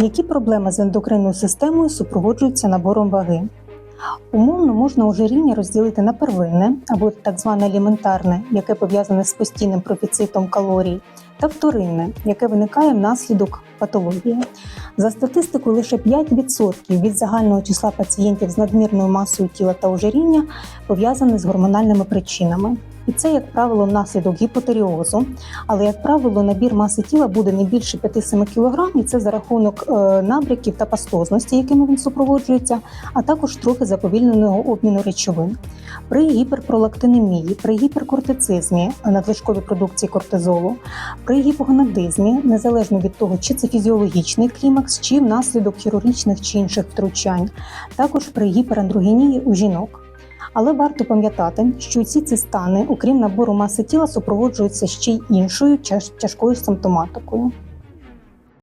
Які проблеми з ендокринною системою супроводжуються набором ваги? Умовно можна ожиріння розділити на первинне або так зване аліментарне, яке пов'язане з постійним профіцитом калорій, та вторинне, яке виникає внаслідок патології. За статистикою, лише 5% від загального числа пацієнтів з надмірною масою тіла та ожиріння пов'язані з гормональними причинами. І це, як правило, внаслідок гіпотеріозу, але, як правило, набір маси тіла буде не більше 5-7 кг, і це за рахунок е, набряків та пастозності, якими він супроводжується, а також трохи заповільненого обміну речовин. При гіперпролактинемії, при гіперкортицизмі, надлишковій продукції кортизолу, при гіпогонадизмі, незалежно від того, чи це фізіологічний клімакс, чи внаслідок хірургічних чи інших втручань, також при гіперандрогенії у жінок. Але варто пам'ятати, що всі ці стани, окрім набору маси тіла, супроводжуються ще й іншою тяжкою симптоматикою.